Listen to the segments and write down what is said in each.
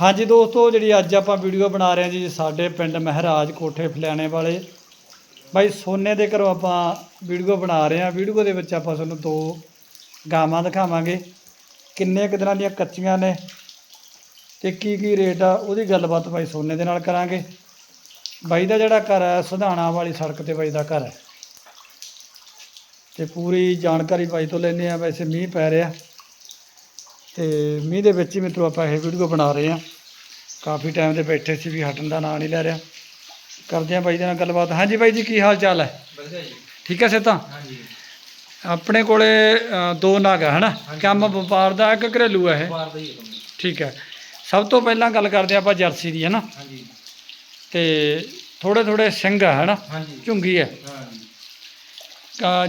ਹਾਂਜੀ ਦੋਸਤੋ, ਜਿਹੜੀ ਅੱਜ ਆਪਾਂ ਵੀਡੀਓ ਬਣਾ ਰਹੇ ਹਾਂ ਜੀ, ਸਾਡੇ ਪਿੰਡ ਮਹਿਰਾਜ ਕੋਠੇ ਫਲਿਆਣੇ ਵਾਲੇ। ਬਾਈ ਸੋਨੇ ਦੇ ਘਰੋਂ ਆਪਾਂ ਵੀਡੀਓ ਬਣਾ ਰਹੇ ਹਾਂ। ਵੀਡੀਓ ਦੇ ਵਿੱਚ ਆਪਾਂ ਤੁਹਾਨੂੰ ਦੋ ਗਾਵਾਂ ਦਿਖਾਵਾਂਗੇ। ਕਿੰਨੇ ਕੁ ਦਿਨਾਂ ਦੀਆਂ ਕੱਚੀਆਂ ਨੇ ਤੇ ਕੀ ਕੀ ਰੇਟ ਆ, ਉਹਦੀ ਗੱਲਬਾਤ ਬਾਈ ਸੋਨੇ ਦੇ ਨਾਲ ਕਰਾਂਗੇ। ਬਾਈ ਦਾ ਜਿਹੜਾ ਘਰ ਹੈ ਸੁਧਾਣਾ ਵਾਲੀ ਸੜਕ ਤੇ ਬਾਈ ਦਾ ਘਰ ਹੈ ਤੇ ਪੂਰੀ ਜਾਣਕਾਰੀ ਬਾਈ ਤੋਂ ਲੈਂਦੇ ਆ ਵੈਸੇ ਮੀਂਹ ਪੈ ਰਿਹਾ। ਤੇ ਮੀਂਹ ਦੇ ਵਿੱਚ ਹੀ ਮਿੱਤਰੋ ਆਪਾਂ ਇਹ ਵੀਡੀਓ ਬਣਾ ਰਹੇ ਹਾਂ। ਕਾਫੀ ਟਾਈਮ ਦੇ ਬੈਠੇ ਸੀ ਵੀ ਹਟਣ ਦਾ ਨਾਂ ਨਹੀਂ ਲੈ ਰਿਹਾ। ਕਰਦੇ ਆ ਬਾਈ ਦੇ ਨਾਲ ਗੱਲਬਾਤ। ਹਾਂਜੀ ਬਾਈ ਜੀ ਕੀ ਹਾਲ ਚਾਲ ਹੈ? ਵਧੀਆ ਜੀ। ਠੀਕ ਹੈ ਸੇਤਾ ਹਾਂਜੀ। ਆਪਣੇ ਕੋਲੇ ਦੋ ਨਾਗ ਹੈ ਹਨਾ? ਕੰਮ ਵਪਾਰ ਦਾ ਇੱਕ ਘਰੇਲੂ ਹੈ ਇਹ। ਬਾਹਰ ਦਾ ਹੀ ਹੈ ਕੰਮ। ਠੀਕ ਹੈ। ਸਭ ਤੋਂ ਪਹਿਲਾਂ ਗੱਲ ਕਰਦੇ ਆਪਾਂ ਜਰਸੀ ਦੀ ਹੈ ਨਾ ਹਾਂਜੀ। ਤੇ ਥੋੜੇ ਥੋੜੇ ਸਿੰਘ ਹੈ ਹਨਾ? ਝੁੰਗੀ ਹੈ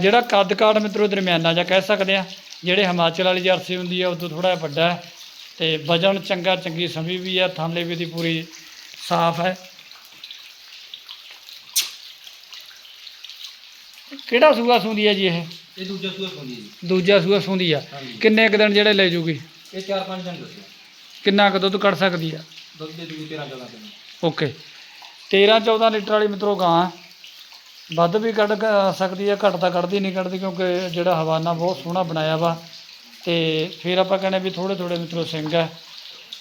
ਜਿਹੜਾ ਕੱਦ ਕਾਠ ਮਿੱਤਰੋ ਦਰਮਿਆਨਾ ਜਾਂ ਕਹਿ ਸਕਦੇ ਆ ਜਿਹੜੇ ਹਿਮਾਚਲ ਵਾਲੀ ਜਰਸੀ ਹੁੰਦੀ ਆ ਉਹ ਤੋਂ ਥੋੜਾ ਵੱਡਾ ਹੈ ਤੇ ਵਜਨ ਚੰਗਾ ਚੰਗੀ ਸੰਭੀ ਵੀ ਆ ਥਾਲੇ ਵੀ ਦੀ ਪੂਰੀ ਸਾਫ਼ ਹੈ। ਕਿਹੜਾ ਸੂਆ ਸੁੰਦੀ ਆ ਜੀ ਇਹ? ਇਹ ਦੂਜਾ ਸੂਆ ਹੁੰਦੀ ਜੀ। ਦੂਜਾ ਸੂਆ ਸੁੰਦੀ ਆ। ਹਾਂਜੀ। ਕਿੰਨੇ ਕੁ ਦਿਨ ਜਿਹੜੇ ਲੈ ਜੂਗੀ? ਇਹ ਚਾਰ ਪੰਜ ਦਿਨ ਦੱਸਿਆ ਕਿੰਨਾ ਕੁ ਦੁੱਧ ਕੱਢ ਸਕਦੀ ਆ? ਦੁੱਧ ਦੇ ਦੂਜੀ 13 14 ਦਿਨ। ਓਕੇ। 13 14 ਲੀਟਰ ਵਾਲੀ ਮਿੱਤਰੋ ਗਾਂ। ਹੈ। ਵੱਧ ਵੀ ਕੱਢ ਸਕਦੀ ਹੈ, ਘੱਟ ਤਾਂ ਕੱਢਦੀ ਨਹੀਂ ਕੱਢਦੀ ਕਿਉਂਕਿ ਜਿਹੜਾ ਹਵਾਨਾ ਬਹੁਤ ਸੋਹਣਾ ਬਣਾਇਆ ਵਾ ਅਤੇ ਫਿਰ ਆਪਾਂ ਕਹਿੰਦੇ ਵੀ ਥੋੜ੍ਹੇ ਥੋੜ੍ਹੇ ਮਿੱਤਰੋ ਸਿੰਘ ਹੈ।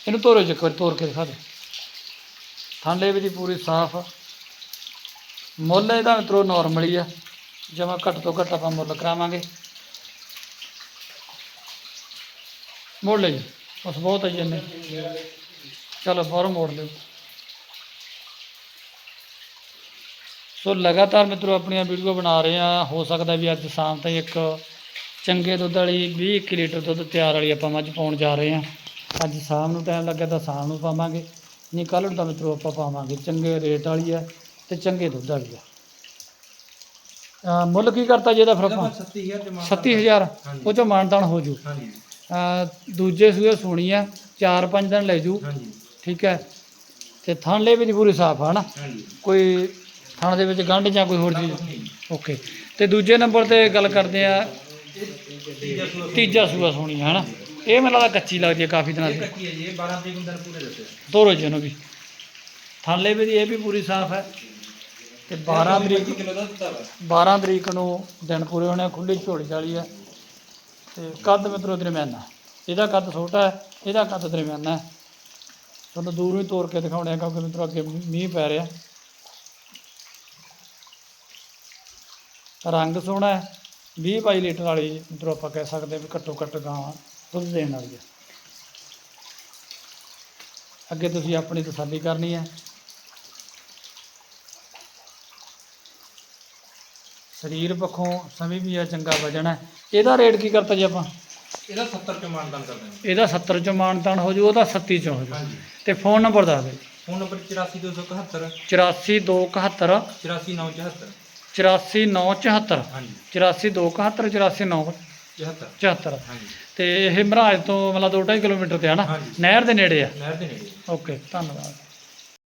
ਇਹਨੂੰ ਤੋਰੋ ਇੱਕ ਵਾਰੀ ਤੋਰ ਕੇ ਦਿਖਾ ਦਿਓ ਥਾਂਲੇ ਵੀ ਦੀ ਪੂਰੀ ਸਾਫ਼। ਮੁੱਲ ਇਹਦਾ ਮਿੱਤਰੋ ਨਾਰਮਲ ਹੀ ਆ। ਜਮਾ ਘੱਟ ਤੋਂ ਘੱਟ ਆਪਾਂ ਮੁੱਲ ਕਰਾਵਾਂਗੇ। ਮੋੜ ਲਈ ਬਸ ਬਹੁਤ ਹੈ ਜੀ ਇੰਨੇ ਚਲੋ ਬਾਹਰੋਂ ਮੋੜ ਲਿਓ। ਸੋ ਲਗਾਤਾਰ ਮਿੱਤਰੋ ਆਪਣੀਆਂ ਵੀਡੀਓ ਬਣਾ ਰਹੇ ਆ ਹੋ ਸਕਦਾ ਵੀ ਅੱਜ ਸ਼ਾਮ ਤਾਈਂ ਇੱਕ ਚੰਗੇ ਦੁੱਧ ਵਾਲੀ 20 ਕੁ ਲੀਟਰ ਦੁੱਧ ਤਿਆਰ ਵਾਲੀ ਆਪਾਂ ਮੱਝ ਪਾਉਣ ਜਾ ਰਹੇ ਆ ਅੱਜ ਸ਼ਾਮ ਨੂੰ ਟਾਈਮ ਲੱਗਾ ਤਾਂ ਸ਼ਾਮ ਨੂੰ ਪਾਵਾਂਗੇ। ਨਹੀਂ ਕੱਲ੍ਹ ਨੂੰ ਤਾਂ ਮਿੱਤਰੋ ਆਪਾਂ ਪਾਵਾਂਗੇ। ਚੰਗੇ ਰੇਟ ਵਾਲੀ ਆ ਤੇ ਚੰਗੇ ਦੁੱਧ ਵਾਲੀ ਆ ਮੁੱਲ ਕੀ ਕਰਤਾ ਜੀ ਇਹਦਾ ਫਿਰ ਆਪਾਂ? 37000 ਜਮਾ 37000 ਹਾਂਜੀ। ਉਹ ਚੋਂ ਮਾਨਤਾਨ ਹੋ ਜੂ। ਦੂਜੇ ਸੂਏ ਸੋਣੀ ਆ 4-5 ਦਿਨ ਲੈ ਜੂ। ਹਾਂਜੀ। ਠੀਕ ਹੈ। ਤੇ ਥਾਂਲੇ ਵੀ ਦੀ ਪੂਰੀ ਸਾਫ਼ ਆ ਨਾ? ਕੋਈ ਥਣ ਦੇ ਵਿੱਚ ਗੰਢ ਜਾਂ ਕੋਈ ਹੋਰ ਚੀਜ਼? ਨਹੀਂ ਓਕੇ। ਤੇ ਦੂਜੇ ਨੰਬਰ ਤੇ ਗੱਲ ਕਰਦੇ ਆ ਤੀਜਾ ਸੂਆ ਸੋਣੀ ਹੈ ਹਨਾ? ਇਹ ਮੈਨੂੰ ਲੱਗਦਾ ਕੱਚੀ ਲੱਗਦੀ ਹੈ ਕਾਫੀ ਦਿਨਾਂ ਦੀ ਕੱਚੀ ਹੈ ਜੀ ਇਹ 12 ਤਰੀਕ ਨੂੰ ਦਿਨ ਪੂਰੇ ਦੱਸਿਆ। ਤੋਰੋ ਜੀ ਇਹਨੂੰ ਵੀ। ਥਾਂਲੇ ਵੀ ਦੀ ਇਹ ਵੀ ਪੂਰੀ ਸਾਫ਼ ਹੈ। ਤੇ 12 ਤਰੀਕ ਕਿਲੋ ਦਾ ਦਿੱਤਾ ਵਾ। 12 ਤਰੀਕ ਨੂੰ ਦਿਨ ਪੂਰੇ ਹੋਣੇ ਆ, ਖੁੱਲੀ ਝੋਲੀ ਵਾਲੀ ਹੈ ਤੇ ਕੱਦ ਮਿੱਤਰੋ ਦਰਮਿਆਨਾ ਇਹਦਾ ਕੱਦ ਛੋਟਾ ਹੈ ਇਹਦਾ ਕੱਦ ਦਰਮਿਆਨਾ ਹੈ। ਤੁਹਾਨੂੰ ਦੂਰੋਂ ਹੀ ਤੋੜ ਕੇ ਦਿਖਾਉਣੇ ਆ ਕਿਉਂਕਿ ਮਿੱਤਰੋ ਅੱਗੇ ਮੀਂਹ ਪੈ ਰਿਹਾ। ਰੰਗ ਸੋਹਣਾ ਹੈ। 20 22 ਲੀਟਰ ਵਾਲੀ ਮਿੱਤਰੋ ਆਪਾਂ ਕਹਿ ਸਕਦੇ ਹਾਂ ਵੀ ਘੱਟੋ ਘੱਟ ਗਾਂ ਦੁੱਧ ਦੇਣ ਵਾਲੀ ਹੈ। ਅੱਗੇ ਤੁਸੀਂ ਆਪਣੀ ਤਸੱਲੀ ਕਰਨੀ ਹੈ। ਸਰੀਰ ਪੱਖੋਂ ਸਮੇਂ ਵੀ ਆ ਚੰਗਾ ਵਜਨ ਹੈ। ਇਹਦਾ ਰੇਟ ਕੀ ਕਰਤਾ ਜੀ ਆਪਾਂ? ਇਹਦਾ 70 ਚ ਮਾਨਦਾਨ ਕਰ ਦੇਣਾ ਇਹਦਾ 70 ਚ ਮਾਨਤਾਨ ਹੋ ਜੂ ਉਹਦਾ 37 ਚ ਹੋ ਜੂ। ਹਾਂਜੀ। ਤੇ ਫੋਨ ਨੰਬਰ ਦੱਸ ਦੇ ਫੋਨ ਨੰਬਰ 84271 84271 84974 84974 ਹਾਂਜੀ। 84271 84974 74 ਹਾਂਜੀ। ਤੇ ਇਹ ਮਹਾਰਾਜ ਤੋਂ ਮਤਲਬ 2.5 ਕਿਲੋਮੀਟਰ ਤੇ ਆ ਨਾ? ਹਾਂਜੀ। ਨਹਿਰ ਦੇ ਨੇੜੇ ਆ? ਨਹਿਰ ਦੇ ਨੇੜੇ। ਓਕੇ ਧੰਨਵਾਦ।